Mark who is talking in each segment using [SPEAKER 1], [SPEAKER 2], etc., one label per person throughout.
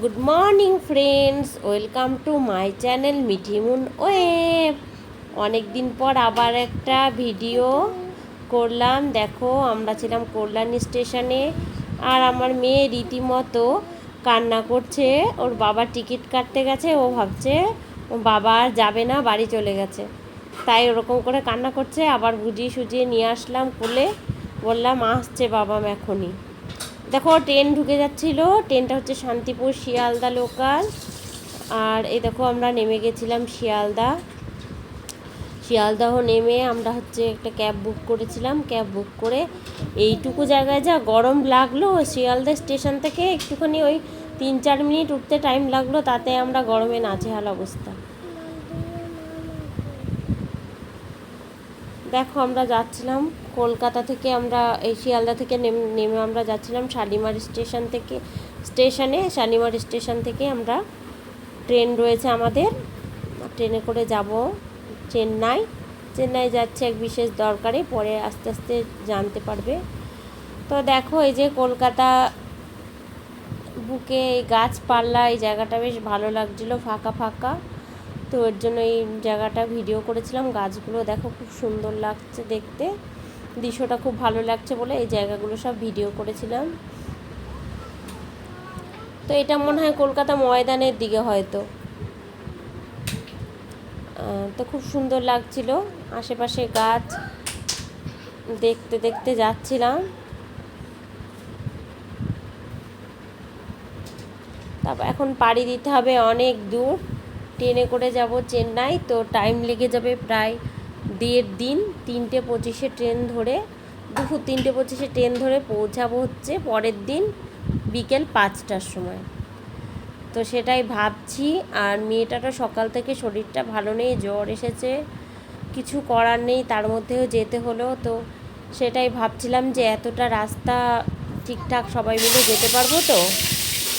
[SPEAKER 1] Good morning friends welcome to my channel Mithimoon web অনেক দিন পর আবার একটা ভিডিও করলাম। দেখো, আমরা ছিলাম কল্যাণী স্টেশনে আর আমার মেয়ে রীতিমতো কান্না করছে। ওর বাবা টিকিট কাটতে গেছে, ও ভাবছে বাবা আর যাবে না, বাড়ি চলে গেছে। তাই ওরকম করে কান্না করছে। আবার বুঝিয়ে সুজিয়ে নিয়ে আসলাম কোলে। বললাম, আসছে বাবা এখনই। দেখো ট্রেন ঢুকে যাচ্ছিল। ট্রেনটা হচ্ছে শান্তিপুর শিয়ালদা লোকাল আর এই দেখো, আমরা নেমে গেছিলাম শিয়ালদা। শিয়ালদাহ নেমে আমরা হচ্ছে একটা ক্যাব বুক করেছিলাম। ক্যাব বুক করে এইটুকু জায়গায় যা গরম লাগল, শিয়ালদা স্টেশন থেকে একটুখানি ওই তিন চার মিনিট উঠতে টাইম লাগল, তাতে আমরা গরমে নাচেহাল অবস্থা। দেখো, আমরা যাচ্ছিলাম কলকাতা থেকে, আমরা এই শিয়ালদা থেকে নেমে নেমে আমরা যাচ্ছিলাম শালিমার স্টেশন থেকে, স্টেশনে, শালিমার স্টেশন থেকে আমরা ট্রেন রয়েছে আমাদের। ট্রেনে করে যাব চেন্নাই। চেন্নাই যাচ্ছে এক বিশেষ দরকারে, পরে আস্তে আস্তে জানতে পারবে। তো দেখো, এই যে কলকাতা বুকে এই গাছপালা, এই জায়গাটা বেশ ভালো লাগছিল, ফাঁকা ফাঁকা। তো এর জন্য এই জায়গাটা ভিডিও করেছিলাম। গাছগুলো দেখো খুব সুন্দর লাগছে দেখতে। দৃশ্যটা খুব ভালো লাগছে বলে এই জায়গাগুলো সব ভিডিও করেছিলাম। তো এটা মনে হয় কলকাতা ময়দানের দিকে হয়তো। তো খুব সুন্দর লাগছিল। আশেপাশে গাছ দেখতে দেখতে যাচ্ছিলাম। তারপর এখন পাড়ি দিতে হবে অনেক দূর। ট্রেনে করে যাব চেন্নাই, তো টাইম লেগে যাবে প্রায় দেড় দিন, তিনটে পঁচিশে ট্রেন ধরে দুপুর তিনটে পঁচিশে ট্রেন ধরে পৌঁছাবো হচ্ছে পরের দিন বিকেল পাঁচটার সময়। তো সেটাই ভাবছি, আর মেয়েটাটা সকাল থেকে শরীরটা ভালো নেই, জ্বর এসেছে, কিছু করার নেই, তার মধ্যেও যেতে হলো, তো সেটাই ভাবছিলাম যে এতটা রাস্তা ঠিকঠাক সবাই মিলে যেতে পারব তো,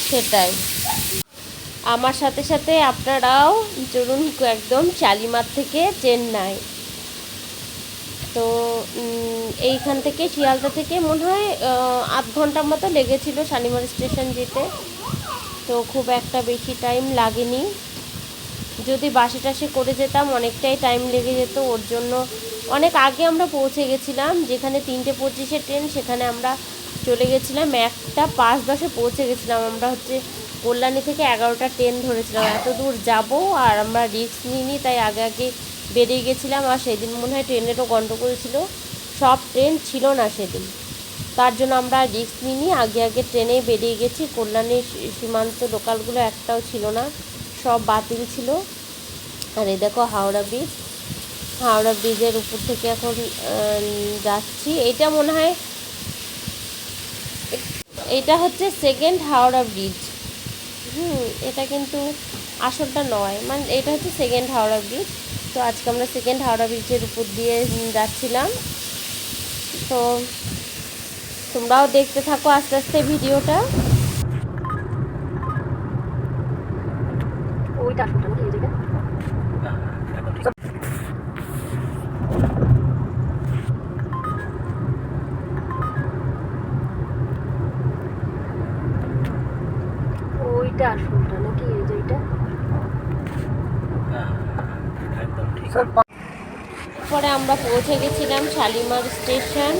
[SPEAKER 1] সেটাই। আমার সাথে সাথে আপনারাও চলুন একদম শালিমার থেকে চেন্নাই। তো এইখান থেকে শিয়ালদা থেকে মনে হয় আধ ঘণ্টার মতো লেগেছিল শালিমার স্টেশন যেতে। তো খুব একটা বেশি টাইম লাগেনি। যদি বাসে টাসে করে যেতাম, অনেকটাই টাইম লেগে যেত। ওর জন্য অনেক আগে আমরা পৌঁছে গেছিলাম, যেখানে তিনটে পঁচিশে ট্রেন, সেখানে আমরা চলে গেছিলাম। একটা পাঁচ দশে পৌঁছে গেছিলাম। আমরা হচ্ছে কল্যাণী থেকে এগারোটা ট্রেন ধরেছিলাম এত দূর যাব আর আমরা রিস্ক নিইনি, তাই আগে আগে বেরিয়ে গেছিলাম আর সেদিন মনে হয় ট্রেনেরও গণ্ডগোল ছিল। সব ট্রেন ছিল না সেদিন। তার জন্য আমরা রিস্ক নিইনি, আগে আগে ট্রেনেই বেরিয়ে গেছি। কল্যাণীর সীমান্ত লোকালগুলো একটাও ছিল না, সব বাতিল ছিল। আর এই দেখো হাওড়া ব্রিজ হাওড়া ব্রিজের উপর থেকে এখন যাচ্ছি। এটা মনে হয় এটা হচ্ছে সেকেন্ড হাওড়া ব্রিজ হুম, এটা কিন্তু আসলটা নয়। মানে এটা হচ্ছে সেকেন্ড হাওড়া ব্রিজ তো আজকে আমরা সেকেন্ড হাওড়া ব্রিজের উপর দিয়ে যাচ্ছিলাম। তো তোমরাও দেখতে থাকো আস্তে আস্তে ভিডিওটা। ওইটা ওইটা আসলটা নাকি এই যে এটা পরে আমরা পৌঁছে গেছিলাম শালিমার স্টেশন।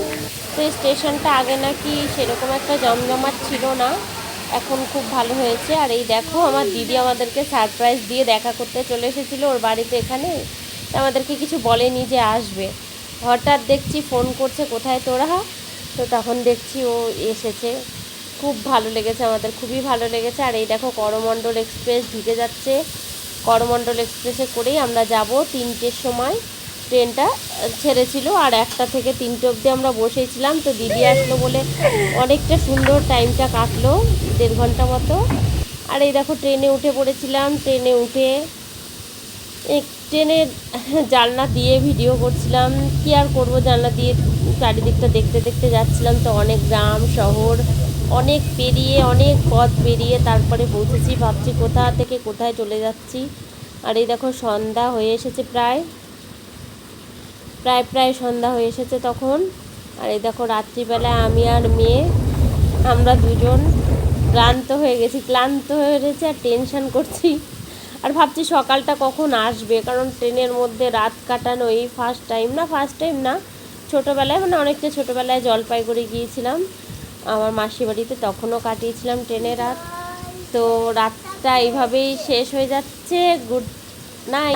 [SPEAKER 1] সেই স্টেশনটা আগে নাকি সেরকম একটা জমজমাট ছিল না। এখন খুব ভালো হয়েছে। আর এই দেখো, আমার দিদি আমাদেরকে সারপ্রাইজ দিয়ে দেখা করতে চলে এসেছিল ওর বাড়িতে এখানে। আমাদেরকে কিছু বলেনি যে আসবে। হঠাৎ দেখছি ফোন করছে, কোথায় তোরা? তো তখন দেখছি ও এসেছে। খুব ভালো লেগেছে আমাদের, খুবই ভালো লেগেছে। আর এই দেখো, করমণ্ডল এক্সপ্রেস ঢুকে যাচ্ছে। করমণ্ডল এক্সপ্রেসে করেই আমরা যাব। তিনটের সময় ট্রেনটা ছেড়েছিল আর একটা থেকে তিনটে অবধি আমরা বসেছিলাম। তো দিদি আসলো বলে অনেকটা সুন্দর টাইমটা কাটলো, দেড় ঘণ্টা মতো। আর এই দেখো ট্রেনে উঠে পড়েছিলাম। ট্রেনে উঠে ট্রেনের জানলা দিয়ে ভিডিও করছিলাম। কী আর করব জানলা দিয়ে চারিদিকটা দেখতে দেখতে যাচ্ছিলাম। তো অনেক গ্রাম, শহর অনেক পেরিয়ে, অনেক পথ পেরিয়ে তারপরে পৌঁছেছি। ভাবছি কোথা থেকে কোথায় চলে যাচ্ছি। আর এই দেখো সন্ধ্যা হয়ে এসেছে প্রায়। প্রায় প্রায় সন্ধ্যা হয়ে এসেছে তখন। আর এই দেখো রাত্রিবেলায় আমি আর মেয়ে, আমরা দুজন ক্লান্ত হয়ে গেছি। ক্লান্ত হয়ে রয়েছে আর টেনশান করছি। আর ভাবছি সকালটা কখন আসবে? কারণ ট্রেনের মধ্যে রাত কাটানো এই ফার্স্ট টাইম না ফার্স্ট টাইম না। ছোটোবেলায় মানে অনেকটা ছোটোবেলায় জলপাইগুড়ি গিয়েছিলাম। আমার মাসির বাড়িতে তখনও কাটিয়েছিলাম ট্রেনে রাত তো রাতটা এইভাবেই শেষ হয়ে যাচ্ছে। Good night.